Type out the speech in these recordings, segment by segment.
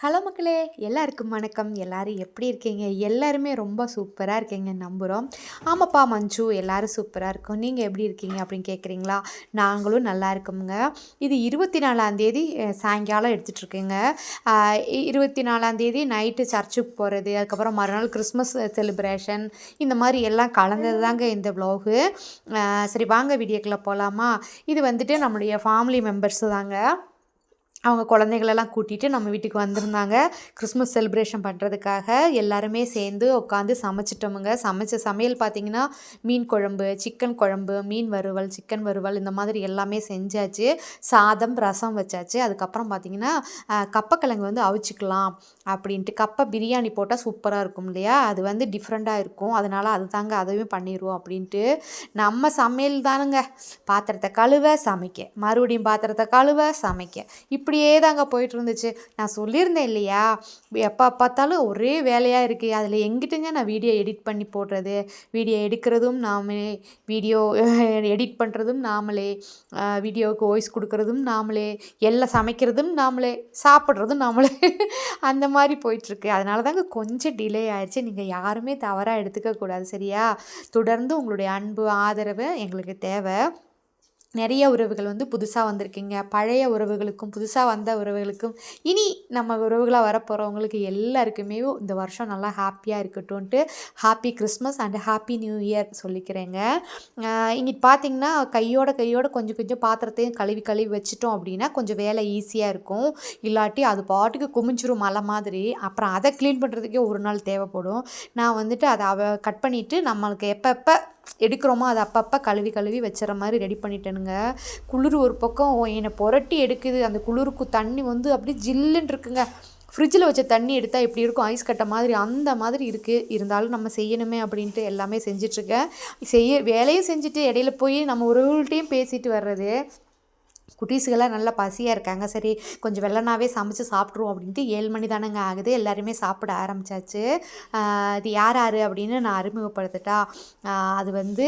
Hello மக்களே எல்லாருக்கும் வணக்கம். எல்லாரும் எப்படி இருக்கீங்க? எல்லாருமே ரொம்ப சூப்பராக இருக்கீங்க நம்புகிறோம் ஆமாப்பா மஞ்சு எல்லாரும் சூப்பராக இருக்கும். நீங்கள் எப்படி இருக்கீங்க அப்படின்னு கேட்குறீங்களா நாங்களும் நல்லா இருக்கோமுங்க. இது இருபத்தி நாலாந்தேதி சாயங்காலம் எடுத்துகிட்ருக்கேங்க இருபத்தி நாலாந்தேதி நைட்டு சர்ச்சுக்கு போகிறது அதுக்கப்புறம் மறுநாள் கிறிஸ்மஸ் செலிப்ரேஷன் இந்த மாதிரி எல்லாம் கலந்தது தாங்க இந்த வ்ளாகு சரி வாங்க வீடியோக்குள்ளே போகலாமா இது வந்துட்டு நம்மளுடைய ஃபேமிலி மெம்பர்ஸு தாங்க. அவங்க குழந்தைகளெல்லாம் கூட்டிகிட்டு நம்ம வீட்டுக்கு வந்திருந்தாங்க. கிறிஸ்மஸ் செலிப்ரேஷன் பண்ணுறதுக்காக எல்லாருமே சேர்ந்து உட்காந்து சமைச்சிட்டோமுங்க. சமைச்ச சமையல் பார்த்திங்கன்னா மீன் குழம்பு சிக்கன் குழம்பு மீன் வறுவல் சிக்கன் வறுவல் இந்த மாதிரி எல்லாமே செஞ்சாச்சு. சாதம் ரசம் வச்சாச்சு. அதுக்கப்புறம் பார்த்திங்கன்னா கப்பக்கிழங்கு வந்து அவிச்சிக்கலாம் அப்படின்ட்டு கப்பை பிரியாணி போட்டால் சூப்பராக இருக்கும் இல்லையா? அது வந்து டிஃப்ரெண்ட்டாக இருக்கும். அதனால் அது தாங்க அதுவே பண்ணிடுவோம் அப்படின்ட்டு நம்ம சமையல் தானுங்க. பாத்திரத்தை கழுவ சமைக்க. மறுபடியும் பாத்திரத்தை கழுவ சமைக்க. இப்படி இப்படியே தாங்க போயிட்டு இருந்துச்சு நான் சொல்லியிருந்தேன் இல்லையா? எப்போ பார்த்தாலும் ஒரே வேலையாக இருக்குது அதில் எங்கிட்டங்க நான் வீடியோ எடிட் பண்ணி போடுறது? வீடியோ எடுக்கிறதும் நாமளே. வீடியோ எடிட் பண்ணுறதும் நாமளே. வீடியோவுக்கு வாய்ஸ் கொடுக்குறதும் நாமளே. எல்லாம் சமைக்கிறதும் நாமளே. சாப்பிட்றதும் நாமளே. அந்த மாதிரி போயிட்டுருக்கு. அதனால தாங்க கொஞ்சம் டிலே ஆயிடுச்சு நீங்கள் யாருமே தவறாக எடுத்துக்கக்கூடாது சரியா? தொடர்ந்து உங்களுடைய அன்பு ஆதரவு எங்களுக்கு தேவை. நிறைய உறவுகள் வந்து புதுசாக வந்திருக்கீங்க. பழைய உறவுகளுக்கும் புதுசாக வந்த உறவுகளுக்கும். இனி நம்ம உறவுகளாக வரப்போகிறவங்களுக்கு எல்லாருக்குமே இந்த வருஷம் நல்லா ஹாப்பியாக இருக்கட்டும்ன்ட்டு happy Christmas and happy new year சொல்லிக்கிறேங்க. இங்கே பார்த்தீங்கன்னா கையோட கையோட கொஞ்சம் கொஞ்சம் பாத்திரத்தையும் கழுவி கழுவி வச்சிட்டோம் அப்படின்னா கொஞ்சம் வேலை ஈஸியாக இருக்கும். இல்லாட்டி அது பாட்டுக்கு குமிஞ்சிரும் மலை மாதிரி. அப்புறம் அதை க்ளீன் பண்ணுறதுக்கே ஒரு நாள் தேவைப்படும். நான் வந்துட்டு அதை கட் பண்ணிவிட்டு நம்மளுக்கு எப்போ எப்போ எடுக்கிறோமோ அதை அப்பப்போ கழுவி கழுவி வச்சுற மாதிரி ரெடி பண்ணிட்டேனுங்க. குளிர் ஒரு பக்கம் என்னை புரட்டி எடுக்குது. அந்த குளிருக்கு தண்ணி வந்து அப்படியே ஜில்லுன்னு இருக்குங்க. ஃப்ரிட்ஜில் வச்ச தண்ணி எடுத்தால் எப்படி இருக்கும்? ஐஸ் கட்ட மாதிரி அந்த மாதிரி இருக்குது இருந்தாலும் நம்ம செய்யணுமே அப்படின்ட்டு எல்லாமே செஞ்சிட்ருக்கேன் செய்ய வேலையும் செஞ்சுட்டு இடையில போய் நம்ம ஒருவர்கள்ட்டையும் பேசிட்டு வர்றது. குட்டீஸுகளாம் நல்லா பசியாக இருக்காங்க. சரி கொஞ்சம் வெள்ளனாவே சமைச்சு சாப்பிட்ருவோம் அப்படின்ட்டு ஏழு மணி தானேங்க ஆகுது. எல்லாருமே சாப்பிட ஆரம்பித்தாச்சு இது யார் யார் அப்படின்னு நான் அறிமுகப்படுத்திட்டா? அது வந்து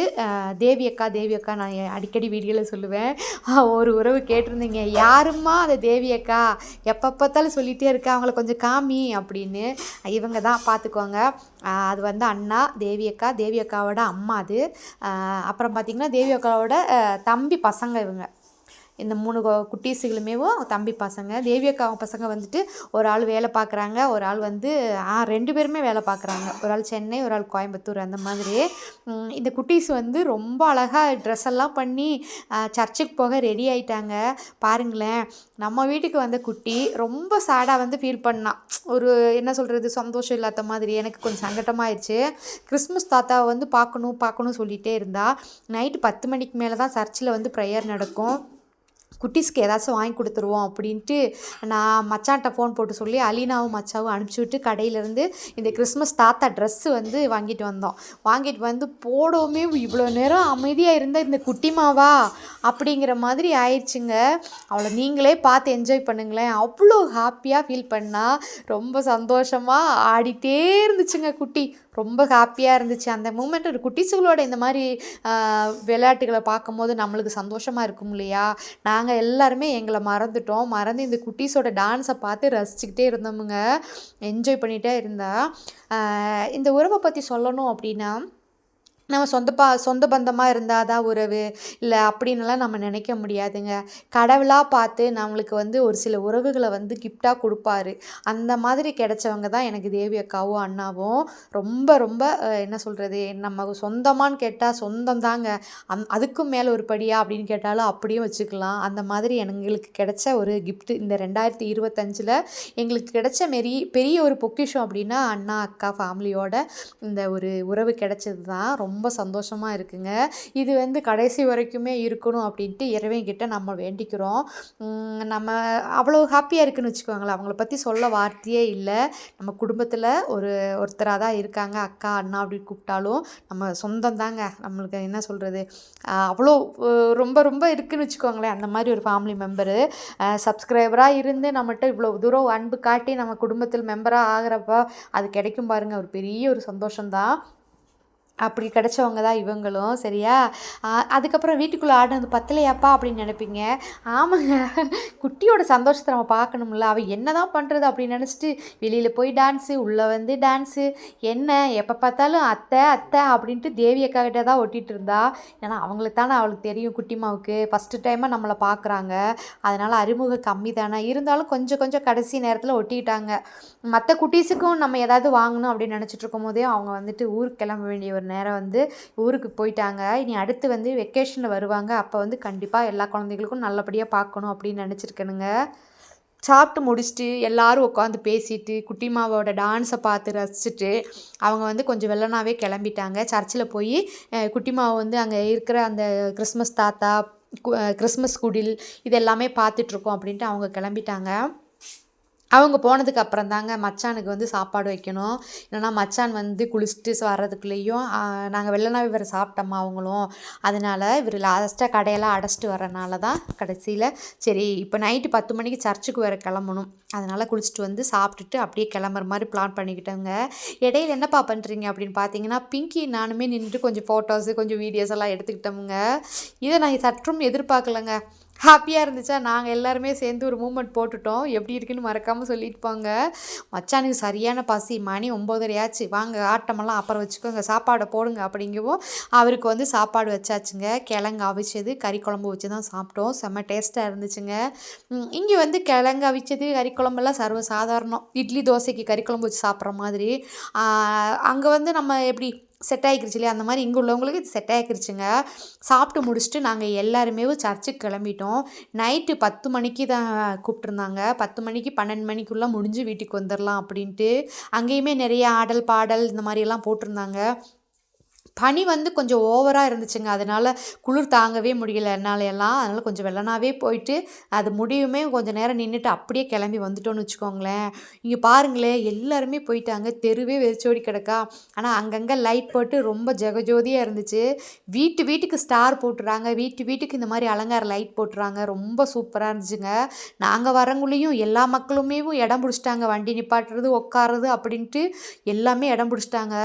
தேவி அக்கா தேவி அக்கா நான் அடிக்கடி வீடியோவில் சொல்லுவேன். ஒரு உறவு கேட்டிருந்தீங்க. யாருமா அந்த தேவி அக்கா எப்போ பார்த்தாலும் சொல்லிகிட்டே இருக்கா? அவங்கள கொஞ்சம் காமி அப்படின்னு. இவங்க தான் பார்த்துக்கோங்க. அது வந்து அண்ணா தேவி அக்கா தேவி அக்காவோட அம்மா அது. அப்புறம் பார்த்திங்கன்னா தேவி அக்காவோட தம்பி பசங்க இவங்க. இந்த மூணு குட்டீஸுகளுமே தம்பி பசங்க. தேவி அக்கா பசங்க வந்துட்டு ஒரு ஆள் வேலை பார்க்குறாங்க ஒரு ஆள் வந்து ரெண்டு பேருமே வேலை பார்க்குறாங்க ஒரு ஆள் சென்னை ஒரு ஆள் கோயம்புத்தூர். அந்த மாதிரி. இந்த குட்டீஸ் வந்து ரொம்ப அழகாக ட்ரெஸ் எல்லாம் பண்ணி சர்ச்சுக்கு போக ரெடி ஆயிட்டாங்க. பாருங்களேன். நம்ம வீட்டுக்கு வந்த குட்டி ரொம்ப சேடாக வந்து ஃபீல் பண்ணான் ஒரு என்ன சொல்கிறது சந்தோஷம் இல்லாத மாதிரி. எனக்கு கொஞ்சம் சங்கடமாயிடுச்சு கிறிஸ்மஸ் தாத்தாவை வந்து பார்க்கணும் பார்க்கணும் சொல்லிகிட்டே இருந்தா. நைட்டு பத்து மணிக்கு மேலே தான் சர்ச்சில் வந்து ப்ரேயர் நடக்கும். குட்டீஸ்க்கு ஏதாச்சும் வாங்கி கொடுத்துருவோம் அப்படின்ட்டு நான் மச்சான்ட்ட ஃபோன் போட்டு சொல்லி அலீனாவும் மச்சாவும் அனுப்பிச்சி விட்டு கடையிலேருந்து இந்த கிறிஸ்மஸ் தாத்தா ட்ரெஸ்ஸு வந்து வாங்கிட்டு வந்தோம். வாங்கிட்டு வந்து போடவுமே இவ்வளோ நேரம் அமைதியாக இருந்த இந்த குட்டிமாவா அப்படிங்கிற மாதிரி ஆயிடுச்சுங்க. அவளை நீங்களே பார்த்து என்ஜாய் பண்ணுங்களேன். அவ்வளோ ஹாப்பியாக ஃபீல் பண்ணால் ரொம்ப சந்தோஷமாக ஆடிட்டே இருந்துச்சுங்க குட்டி. ரொம்ப ஹாப்பியாக இருந்துச்சு. அந்த மூமெண்ட் ஒரு குட்டிசுகளோட இந்த மாதிரி விளையாட்டுகளை பார்க்கும்போது நம்மளுக்கு சந்தோஷமாக இருக்கும் இல்லையா? நாங்கள் எல்லாருமே எங்களை மறந்துட்டோம். மறந்து இந்த குட்டீஸோட டான்ஸை பார்த்து ரசிச்சுக்கிட்டே இருந்தோமுங்க. என்ஜாய் பண்ணிகிட்டே இருந்தா. இந்த உறவை பற்றி சொல்லணும் அப்படின்னா நம்ம சொந்த பா சொந்த பந்தமாக இருந்தால் தான் உறவு. இல்லை அப்படின்னுலாம் நம்ம நினைக்க முடியாதுங்க. கடவுளாக பார்த்து நம்மளுக்கு வந்து ஒரு சில உறவுகளை வந்து கிஃப்டாக கொடுப்பாரு. அந்த மாதிரி கிடைச்சவங்க தான் எனக்கு தேவி அக்காவும் அண்ணாவும். ரொம்ப ரொம்ப என்ன சொல்கிறது நம்ம சொந்தமானு கேட்டால் சொந்தம் தாங்க. அந் அதுக்கும் மேலே ஒரு படியா அப்படின்னு கேட்டாலும் அப்படியும் வச்சுக்கலாம். அந்த மாதிரி எங்களுக்கு கிடைச்ச ஒரு கிஃப்ட்டு இந்த ரெண்டாயிரத்தி இருபத்தஞ்சில் எங்களுக்கு கிடைச்ச மாரி பெரிய ஒரு பொக்கிஷம் அப்படின்னா அண்ணா அக்கா ஃபேமிலியோட இந்த ஒரு உறவு கிடைச்சது தான். ரொம்ப ரொம்ப சந்தோஷமாக இருக்குங்க. இது வந்து கடைசி வரைக்குமே இருக்கணும் அப்படின்ட்டு இறைவன்கிட்ட நம்ம வேண்டிக்கிறோம். நம்ம அவ்வளோ ஹாப்பியாக இருக்குன்னு வச்சுக்கோங்களேன். அவங்கள பற்றி சொல்ல வார்த்தையே இல்லை. நம்ம குடும்பத்தில் ஒரு ஒருத்தராக தான் இருக்காங்க. அக்கா அண்ணா அப்படி கூப்பிட்டாலும் நம்ம சொந்தம் தாங்க. நம்மளுக்கு என்ன சொல்கிறது அவ்வளோ ரொம்ப ரொம்ப இருக்குன்னு வச்சுக்கோங்களேன். அந்த மாதிரி ஒரு ஃபேமிலி மெம்பரு சப்ஸ்கிரைபராக இருந்து நம்மகிட்ட இவ்வளோ தூரம் அன்பு காட்டி நம்ம குடும்பத்தில் மெம்பராக ஆகிறப்ப அது கிடைக்கும் பாருங்கள் ஒரு பெரிய ஒரு சந்தோஷம்தான் அப்படி கிடச்சவங்க தான் இவங்களும் சரியா? அதுக்கப்புறம் வீட்டுக்குள்ளே ஆடினது பத்தலையாப்பா அப்படின்னு நினைப்பீங்க? ஆமாங்க. குட்டியோட சந்தோஷத்தை நம்ம பார்க்கணும்ல. அவள் என்ன தான் பண்ணுறது அப்படின்னு நினச்சிட்டு வெளியில் போய் டான்ஸு உள்ளே வந்து டான்ஸு என்ன எப்போ பார்த்தாலும் அத்தை அத்தை அப்படின்ட்டு தேவி அக்கா கிட்ட தான் ஒட்டிகிட்டு இருந்தா. ஏன்னா அவங்களுக்கு தானே அவளுக்கு தெரியும் குட்டிமாவுக்கு ஃபஸ்ட்டு டைமாக நம்மளை பார்க்குறாங்க. அதனால் அறிமுகம் கம்மி தானே. இருந்தாலும் கொஞ்சம் கொஞ்சம் கடைசி நேரத்தில் ஒட்டிக்கிட்டாங்க மற்ற குட்டீஸுக்கும் நம்ம ஏதாவது வாங்கணும் அப்படின்னு நினச்சிட்டு இருக்கும் போதே அவங்க வந்துட்டு ஊருக்கு கிளம்ப வேண்டிய ஒரு நேரம் வந்து ஊருக்கு போயிட்டாங்க. இனி அடுத்து வந்து வெக்கேஷனில் வருவாங்க. அப்போ வந்து கண்டிப்பாக எல்லா குழந்தைகளுக்கும் நல்லபடியாக பார்க்கணும் அப்படின்னு நினச்சிருக்கணுங்க சாப்பிட்டு முடிச்சுட்டு எல்லோரும் உட்காந்து பேசிட்டு குட்டிமாவோட டான்ஸை பார்த்து ரசிச்சுட்டு அவங்க வந்து கொஞ்சம் வெள்ளனாவே கிளம்பிட்டாங்க. சர்ச்சில் போய் குட்டிமாவை வந்து அங்கே இருக்கிற அந்த கிறிஸ்மஸ் தாத்தா கு- கிறிஸ்மஸ் குடில் இது எல்லாமே பார்த்துட்ருக்கோம் அப்படின்ட்டு அவங்க கிளம்பிட்டாங்க. அவங்க போனதுக்கு அப்புறம் தாங்க மச்சானுக்கு வந்து சாப்பாடு வைக்கணும். இல்லைன்னா மச்சான் வந்து குளிச்சுட்டு வர்றதுக்குள்ளேயும் நாங்கள் வெள்ளனாவே வேறு சாப்பிட்டோம்மா அவங்களும். அதனால இவர் லாஸ்ட்டாக கடையெல்லாம் அடைச்சிட்டு வரனால தான் கடைசியில் சரி இப்போ நைட்டு பத்து மணிக்கு சர்ச்சுக்கு வேறு கிளம்பணும். அதனால் குளிச்சுட்டு வந்து சாப்பிட்டுட்டு அப்படியே கிளம்புற மாதிரி பிளான் பண்ணிக்கிட்டோங்க. இடையில என்னப்பா பண்ணுறீங்க அப்படின்னு பார்த்தீங்கன்னா பிங்கி நானுமே நின்றுட்டு கொஞ்சம் ஃபோட்டோஸு கொஞ்சம் வீடியோஸ் எல்லாம் எடுத்துக்கிட்டோமுங்க. இதை நான் சற்றும் எதிர்பார்க்கலங்க. ஹாப்பியாக இருந்துச்சா? நாங்கள் எல்லாருமே சேர்ந்து ஒரு மூமெண்ட் போட்டுட்டோம். எப்படி இருக்குன்னு மறக்காமல் சொல்லிட்டு போங்க. மச்சானுக்கு சரியான பசி. மணி ஒம்போதரையாச்சு வாங்க ஆட்டமெல்லாம் அப்புறம் வச்சுக்கோங்க. சாப்பாடை போடுங்க அப்படிங்கவும். அவருக்கு வந்து சாப்பாடு வச்சாச்சுங்க. கிழங்கு அவிச்சது கறி குழம்பு வச்சு தான் சாப்பிட்டோம். செம்ம டேஸ்ட்டாக இருந்துச்சுங்க. இங்கே வந்து கிழங்கு அவிச்சது கறி குழம்பெல்லாம் சர்வ சாதாரணம். இட்லி தோசைக்கு கறி குழம்பு வச்சு சாப்பிட்ற மாதிரி. அங்கே வந்து நம்ம எப்படி செட் ஆகிக்கிருச்சு இல்லையா அந்த மாதிரி இங்கே உள்ளவங்களுக்கு இது செட் ஆகிக்கிருச்சுங்க சாப்பிட்டு முடிச்சுட்டு நாங்கள் எல்லாருமே சர்ச்சுக்கு கிளம்பிட்டோம். நைட்டு பத்து மணிக்கு தான் கூப்பிட்ருந்தாங்க பத்து மணிக்கு பன்னெண்டு மணிக்குள்ளே முடிஞ்சு வீட்டுக்கு வந்துடலாம் அப்படின்ட்டு. அங்கேயுமே நிறைய ஆடல் பாடல் இந்த மாதிரியெல்லாம் போட்டிருந்தாங்க. பனி வந்து கொஞ்சம் ஓவராக இருந்துச்சுங்க. அதனால் குளிர் தாங்கவே முடியல என்னால் எல்லாம் அதனால் கொஞ்சம் வெள்ளனாவே போயிட்டு அது முடியுமே கொஞ்சம் நேரம் நின்றுட்டு அப்படியே கிளம்பி வந்துட்டோன்னு வச்சுக்கோங்களேன். இங்கே பாருங்களேன் எல்லாருமே போயிட்டாங்க. தெருவே வெறிச்சோடி கிடக்கா. ஆனால் அங்கங்கே லைட் போட்டு ரொம்ப ஜெகஜோதியாக இருந்துச்சு. வீட்டு வீட்டுக்கு ஸ்டார் போட்டுறாங்க. வீட்டு வீட்டுக்கு இந்த மாதிரி அலங்கார லைட் போட்டுறாங்க. ரொம்ப சூப்பராக இருந்துச்சுங்க. நாங்கள் வரங்குள்ளேயும் எல்லா மக்களுமே இடம் பிடிச்சிட்டாங்க. வண்டி நிப்பாட்டுறது உட்காறது அப்படின்ட்டு எல்லாமே இடம் பிடிச்சிட்டாங்க.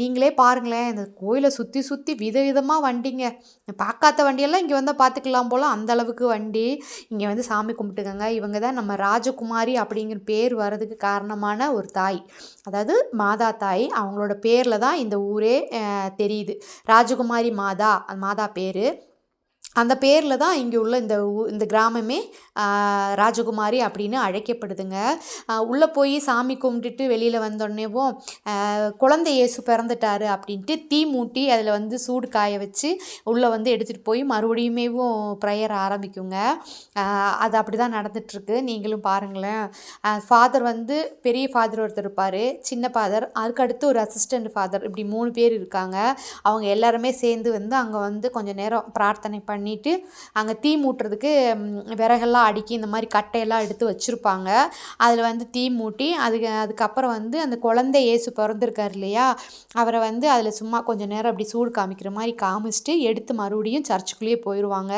நீங்களே பாருங்களேன் இந்த கோயில் சுற்றி சுற்றி விதவிதமாக வண்டிங்க. பார்க்காத வண்டியெல்லாம் இங்கே வந்தால் பார்த்துக்கலாம் போல். அந்த அளவுக்கு வண்டி. இங்கே வந்து சாமி கும்பிட்டுக்கோங்க. இவங்க தான் நம்ம ராஜகுமாரி அப்படிங்கிற பேர் வர்றதுக்கு காரணமான ஒரு தாய். அதாவது மாதா தாய். அவங்களோட பேரில் தான் இந்த ஊரே தெரியுது. ராஜகுமாரி மாதா மாதா பேர். அந்த பேரில் தான் இங்கே உள்ள இந்த ஊ இந்த கிராமமே ராஜகுமாரி அப்படின்னு அழைக்கப்படுதுங்க. உள்ளே போய் சாமி கும்பிட்டுட்டு வெளியில் வந்தோடனேவும் குழந்தை இயேசு பிறந்துட்டாரு அப்படின்ட்டு தீ மூட்டி அதில் வந்து சூடு காய வச்சு உள்ளே வந்து எடுத்துகிட்டு போய் மறுபடியுமேவும் ப்ரேயர் ஆரம்பிக்குங்க. அது அப்படி தான் நடந்துகிட்ருக்கு நீங்களும் பாருங்களேன். ஃபாதர் வந்து பெரிய ஃபாதர் ஒருத்தர் இருப்பார் சின்ன ஃபாதர். அதுக்கடுத்து ஒரு அசிஸ்டண்ட் ஃபாதர். இப்படி மூணு பேர் இருக்காங்க. அவங்க எல்லாருமே சேர்ந்து வந்து அங்கே வந்து கொஞ்சம் நேரம் பிரார்த்தனை பண்ணி பண்ணிவிட்டு அங்கே தீ மூட்டுறதுக்கு விறகெல்லாம் அடுக்கி இந்த மாதிரி கட்டையெல்லாம் எடுத்து வச்சுருப்பாங்க. அதில் வந்து தீ மூட்டி அதுக்கு அதுக்கப்புறம் வந்து அந்த குழந்தை இயேசு பிறந்திருக்காரு இல்லையா? அவரை வந்து அதில் சும்மா கொஞ்சம் நேரம் அப்படி சூடு காமிக்கிற மாதிரி காமிச்சிட்டு எடுத்து மறுபடியும் சர்ச்சுக்குள்ளேயே போயிடுவாங்க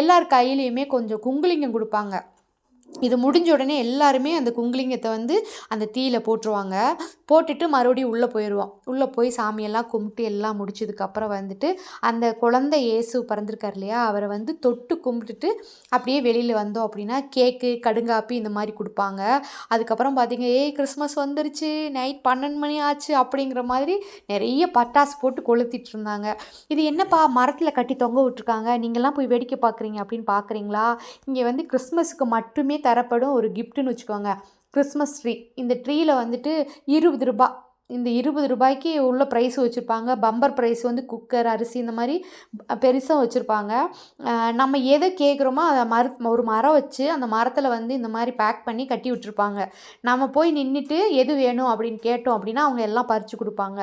எல்லார் கையிலையுமே கொஞ்சம் குங்குலிங்கம் கொடுப்பாங்க. இது முடிஞ்ச உடனே எல்லாருமே அந்த குங்குலிங்கத்தை வந்து அந்த தீயில போட்டுருவாங்க. போட்டுட்டு மறுபடியும் உள்ளே போயிடுவோம் உள்ளே போய் சாமியெல்லாம் கும்பிட்டு எல்லாம் முடிச்சதுக்கப்புறம் வந்துட்டு அந்த குழந்தை இயேசு பிறந்திருக்கார் இல்லையா? அவரை வந்து தொட்டு கும்பிட்டுட்டு அப்படியே வெளியில் வந்தோம் அப்படின்னா கேக்கு கடுங்காப்பி இந்த மாதிரி கொடுப்பாங்க. அதுக்கப்புறம் பார்த்தீங்க ஏய் கிறிஸ்மஸ் வந்துருச்சு. நைட் பன்னெண்டு மணி ஆச்சு. அப்படிங்கிற மாதிரி நிறைய பட்டாசு போட்டு கொளுத்திட்டு இருந்தாங்க. இது என்னப்பா மரத்தில் கட்டி தொங்க விட்டுருக்காங்க. நீங்கள்லாம் போய் வேடிக்கை பார்க்குறீங்க அப்படின்னு பார்க்குறீங்களா இங்கே வந்து கிறிஸ்மஸுக்கு மட்டுமே தரப்படும் ஒரு கிஃப்ட்டுன்னு வச்சுக்கோங்க. கிறிஸ்மஸ் ட்ரீ இந்த ட்ரீயில் வந்துட்டு இருபது ரூபாய் இந்த இருபது ரூபாய்க்கு உள்ள ப்ரைஸ் வச்சுருப்பாங்க. பம்பர் ப்ரைஸ் வந்து குக்கர் அரிசி இந்த மாதிரி பெருசாக வச்சுருப்பாங்க. நம்ம எதை கேட்குறோமோ அதை மர ஒரு மரம் வச்சு அந்த மரத்தில் வந்து இந்த மாதிரி பேக் பண்ணி கட்டி விட்டுருப்பாங்க. நம்ம போய் நின்றுட்டு எது வேணும் அப்படின்னு கேட்டோம் அப்படின்னா அவங்க எல்லாம் பறித்து கொடுப்பாங்க.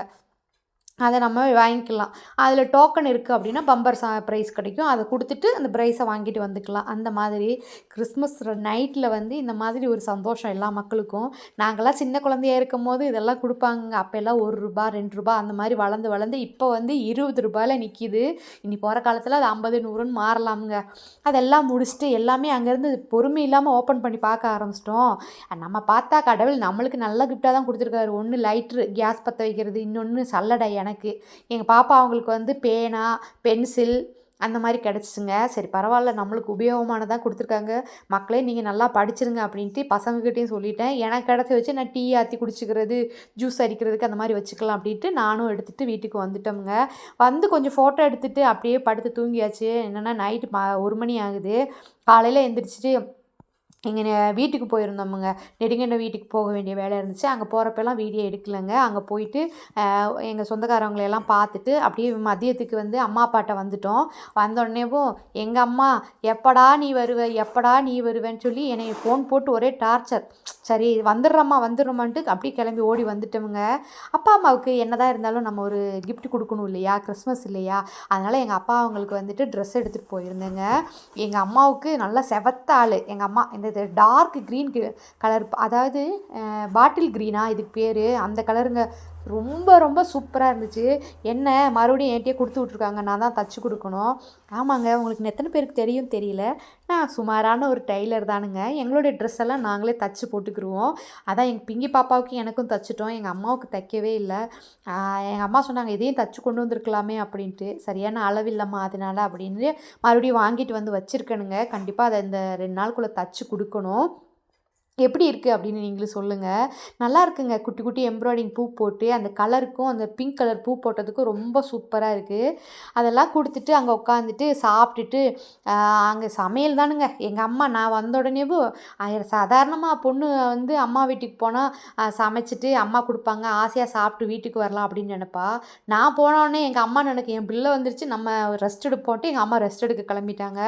அதை நம்ம வாங்கிக்கலாம். அதில் டோக்கன் இருக்குது அப்படின்னா பம்பர் சா ப்ரைஸ் கிடைக்கும். அதை கொடுத்துட்டு அந்த ப்ரைஸை வாங்கிட்டு வந்துக்கலாம். அந்த மாதிரி கிறிஸ்மஸ் நைட்டில் வந்து இந்த மாதிரி ஒரு சந்தோஷம் எல்லா மக்களுக்கும். நாங்கள்லாம் சின்ன குழந்தையா இருக்கும் போது இதெல்லாம் கொடுப்பாங்க. அப்போல்லாம் ஒரு ரூபா ரெண்டு ரூபா அந்த மாதிரி வளர்ந்து வளர்ந்து இப்போ வந்து இருபது ரூபாயில் நிற்கிது இனி போகிற காலத்தில் அது ஐம்பது நூறுன்னு மாறலாமுங்க. அதெல்லாம் முடிச்சுட்டு எல்லாமே அங்கேருந்து பொறுமை இல்லாமல் ஓப்பன் பண்ணி பார்க்க ஆரம்பிச்சிட்டோம். நம்ம பார்த்தா கடவுள் நம்மளுக்கு நல்ல கிஃப்டாக தான் கொடுத்துருக்காரு. ஒன்று லைட்ரு கேஸ் பற்ற வைக்கிறது இன்னொன்று சல்லடை என எனக்கு. எங்கள் பாப்பா அவங்களுக்கு வந்து பேனா பென்சில் அந்த மாதிரி கிடச்சிச்சுங்க. சரி பரவாயில்ல நம்மளுக்கு உபயோகமானதாக கொடுத்துருக்காங்க. மக்களே நீங்கள் நல்லா படிச்சிருங்க அப்படின்ட்டு பசங்கக்கிட்டேயும் சொல்லிட்டேன். எனக்கு கிடச்ச வச்சு நான் டீ ஆற்றி குடிச்சிக்கிறது ஜூஸ் அடிக்கிறதுக்கு அந்த மாதிரி வச்சுக்கலாம் அப்படின்ட்டு நானும் எடுத்துகிட்டு வீட்டுக்கு வந்துட்டோம்ங்க. வந்து கொஞ்சம் ஃபோட்டோ எடுத்துகிட்டு அப்படியே படுத்து தூங்கியாச்சு. என்னென்னா நைட்டு ஒரு மணி ஆகுது. காலையில் எழுந்திரிச்சிட்டு இங்கே வீட்டுக்கு போயிருந்தோமுங்க. நெடுங்கண்ண வீட்டுக்கு போக வேண்டிய வேலை இருந்துச்சு. அங்கே போகிறப்பெல்லாம் வீடியோ எடுக்கலைங்க. அங்கே போயிட்டு எங்கள் சொந்தக்காரவங்களையெல்லாம் பார்த்துட்டு அப்படியே மதியத்துக்கு வந்து அம்மா அப்பாட்ட வந்துட்டோம். வந்தோடனேவும் எங்கள் அம்மா எப்படா நீ வருவ? எப்படா நீ வருவேன்னு சொல்லி என்னை ஃபோன் போட்டு ஒரே டார்ச்சர் சரி வந்துடுறம்மா வந்துடுறோமான்ட்டு அப்படியே கிளம்பி ஓடி வந்துட்டோமுங்க. அப்பா அம்மாவுக்கு என்னதான் இருந்தாலும் நம்ம ஒரு கிஃப்ட் கொடுக்கணும் இல்லையா? கிறிஸ்மஸ் இல்லையா? அதனால் எங்கள் அப்பா அவங்களுக்கு வந்துட்டு ட்ரெஸ் எடுத்துகிட்டு போயிருந்தேங்க. எங்கள் அம்மாவுக்கு நல்லா செவத்த ஆள். எங்கள் அம்மா இந்த இது டார்க் க்ரீன் கலர் அதாவது பாட்டில் க்ரீனா இதுக்கு பேர். அந்த கலருங்க ரொம்ப ரொம்ப சூப்பராக இருந்துச்சு. என்ன மறுபடியும் என்கிட்டயே கொடுத்து விட்ருக்காங்க நான் தான் தச்சு கொடுக்கணும். ஆமாங்க உங்களுக்கு எத்தனை பேருக்கு தெரியும் தெரியல. நான் சுமாரான ஒரு டெய்லர் தானுங்க. எங்களுடைய ட்ரெஸ் எல்லாம் நாங்களே தச்சு போட்டுக்கிருவோம். அதான் எங்கள் பிங்கி பாப்பாவுக்கு எனக்கும் தச்சுட்டோம். எங்கள் அம்மாவுக்கு தைக்கவே இல்லை. எங்கள் அம்மா சொன்னாங்க இதையும் தச்சு கொண்டு வந்திருக்கலாமே அப்படின்ட்டு. சரியான அளவில்லம்மா அதனால அப்படின்னு மறுபடியும் வாங்கிட்டு வந்து வச்சுருக்கணுங்க. கண்டிப்பாக அதை இந்த ரெண்டு நாளுக்குள்ளே தச்சு கொடுக்கணும். எப்படி இருக்குது அப்படின்னு நீங்களும் சொல்லுங்கள் நல்லா இருக்குங்க. குட்டி குட்டி எம்ப்ராய்டிங் பூ போட்டு அந்த கலருக்கும் அந்த பிங்க் கலர் பூ போட்டதுக்கும் ரொம்ப சூப்பராக இருக்குது அதெல்லாம் கொடுத்துட்டு அங்கே உட்காந்துட்டு சாப்பிட்டுட்டு அங்கே சமையல் தானுங்க. எங்கள் அம்மா நான் வந்த உடனேவும் சாதாரணமாக பொண்ணு வந்து அம்மா வீட்டுக்கு போனால் சமைச்சிட்டு அம்மா கொடுப்பாங்க. ஆசையாக சாப்பிட்டு வீட்டுக்கு வரலாம் அப்படின்னு நினப்பா. நான் போனோடனே எங்கள் அம்மா நினைக்க என் பிள்ளை வந்துருச்சு. நம்ம ரெஸ்ட் எடுப்போன்ட்டு எங்கள் அம்மா ரெஸ்ட் எடுக்க கிளம்பிட்டாங்க.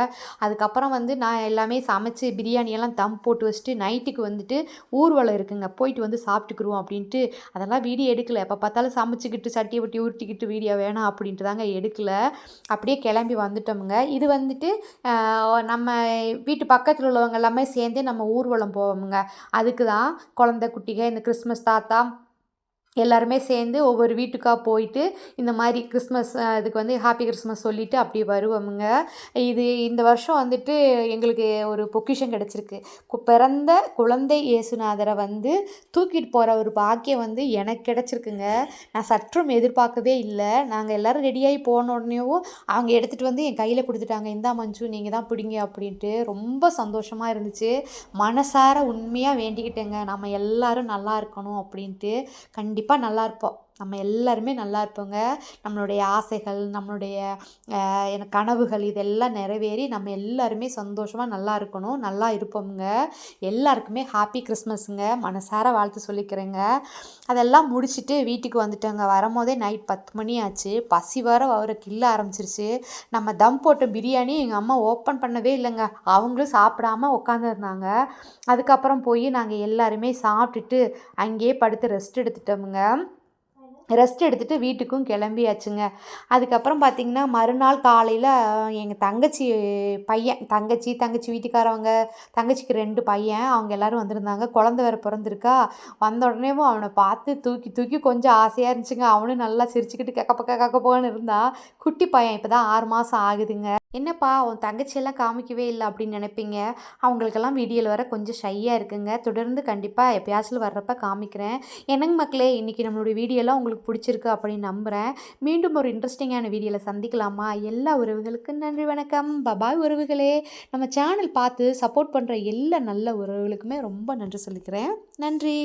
அதுக்கப்புறம் வந்து நான் எல்லாமே சமைச்சு பிரியாணியெல்லாம் தம் போட்டு வச்சுட்டு நைட்டுக்கு வந்துட்டு ஊர்வலம் இருக்குங்க. போயிட்டு வந்து சாப்பிட்டுக்குருவோம் அப்படின்ட்டு. அதெல்லாம் வீடியோ எடுக்கலை. எப்போ பார்த்தாலும் சமைச்சிக்கிட்டு சட்டியை வட்டி உருட்டிக்கிட்டு வீடியோ வேணாம் அப்படின்ட்டு தாங்க எடுக்கலை. அப்படியே கிளம்பி வந்துட்டோமுங்க. இது வந்துட்டு நம்ம வீட்டு பக்கத்தில் உள்ளவங்க எல்லாமே சேர்ந்தே நம்ம ஊர்வலம் போவோமுங்க. அதுக்கு தான் குழந்தை குட்டிகள் இந்த கிறிஸ்மஸ் தாத்தா எல்லாருமே சேர்ந்து ஒவ்வொரு வீட்டுக்காக போயிட்டு இந்த மாதிரி கிறிஸ்மஸ் இதுக்கு வந்து ஹாப்பி கிறிஸ்மஸ் சொல்லிவிட்டு அப்படி வருவோமுங்க. இது இந்த வருஷம் வந்துட்டு எங்களுக்கு ஒரு பொக்கிஷம் கிடச்சிருக்கு. பிறந்த குழந்தை இயேசுநாதரை வந்து தூக்கிட்டு போகிற ஒரு பாக்கியம் வந்து எனக்கு கிடச்சிருக்குங்க. நான் சற்றும் எதிர்பார்க்கவே இல்லை. நாங்கள் எல்லோரும் ரெடியாகி போன உடனேவும் அவங்க எடுத்துகிட்டு வந்து என் கையில் கொடுத்துட்டாங்க. இந்தா மஞ்சு நீங்கள் தான் பிடிங்க அப்படின்ட்டு ரொம்ப சந்தோஷமாக இருந்துச்சு. மனசார உண்மையாக வேண்டிக்கிட்டேங்க. நம்ம எல்லோரும் நல்லா இருக்கணும் அப்படின்ட்டு கண்டிப்பாக கண்டிப்பாக நல்லா இருப்போம். நம்ம எல்லாருமே நல்லா இருப்போங்க. நம்மளுடைய ஆசைகள் நம்மளுடைய எனக்கு கனவுகள் இதெல்லாம் நிறைவேறி நம்ம எல்லாருமே சந்தோஷமாக நல்லா இருக்கணும். நல்லா இருப்போம்ங்க. எல்லாருக்குமே ஹாப்பி கிறிஸ்மஸுங்க மனசார வாழ்த்து சொல்லிக்கிறேங்க. அதெல்லாம் முடிச்சுட்டு வீட்டுக்கு வந்துட்டோங்க. வரும்போதே நைட் பத்து மணி ஆச்சு. பசி வர அவரை கில்ல ஆரம்பிச்சிருச்சு. நம்ம தம் போட்ட பிரியாணி எங்கள் அம்மா ஓப்பன் பண்ணவே இல்லைங்க. அவங்களும் சாப்பிடாம உட்காந்துருந்தாங்க அதுக்கப்புறம் போய் நாங்கள் எல்லாருமே சாப்பிட்டுட்டு அங்கேயே படுத்து ரெஸ்ட் எடுத்துட்டோமுங்க. ரெஸ்ட் எடுத்துகிட்டு வீட்டுக்கும் கிளம்பியாச்சுங்க. அதுக்கப்புறம் பார்த்திங்கன்னா மறுநாள் காலையில் எங்கள் தங்கச்சி பையன் தங்கச்சி தங்கச்சி வீட்டுக்காரவங்க தங்கச்சிக்கு ரெண்டு பையன் அவங்க எல்லோரும் வந்திருந்தாங்க. குழந்த வேறு பிறந்திருக்கா. வந்த உடனேவும் அவனை பார்த்து தூக்கி தூக்கி கொஞ்சம் ஆசையாக இருந்துச்சுங்க. அவனும் நல்லா சிரிச்சுக்கிட்டு கக்கப்பக்க போகன்னு இருந்தான் குட்டி பையன் இப்போ தான் ஆறு மாதம் ஆகுதுங்க. என்னப்பா உன் தங்கச்சியெல்லாம் காமிக்கவே இல்லை அப்படின்னு நினைப்பீங்க. அவங்களுக்கெல்லாம் வீடியோவில் வர கொஞ்சம் ஷையாக இருக்குங்க. தொடர்ந்து கண்டிப்பாக எப்பயாச்சும் வர்றப்ப காமிக்கிறேன். என்னங்க மக்களே இன்றைக்கி நம்மளுடைய வீடியோலாம் உங்களுக்கு உங்களுக்கு பிடிச்சிருக்கு அப்படின்னு நம்புகிறேன் மீண்டும் ஒரு இன்ட்ரெஸ்டிங்கான வீடியோவில் சந்திக்கலாமா? எல்லா உறவுகளுக்கும் நன்றி வணக்கம். பபாய் உறவுகளே. நம்ம சேனல் பார்த்து சப்போர்ட் பண்ணுற எல்லா நல்ல உறவுகளுக்குமே ரொம்ப நன்றி சொல்லிக்கிறேன். நன்றி.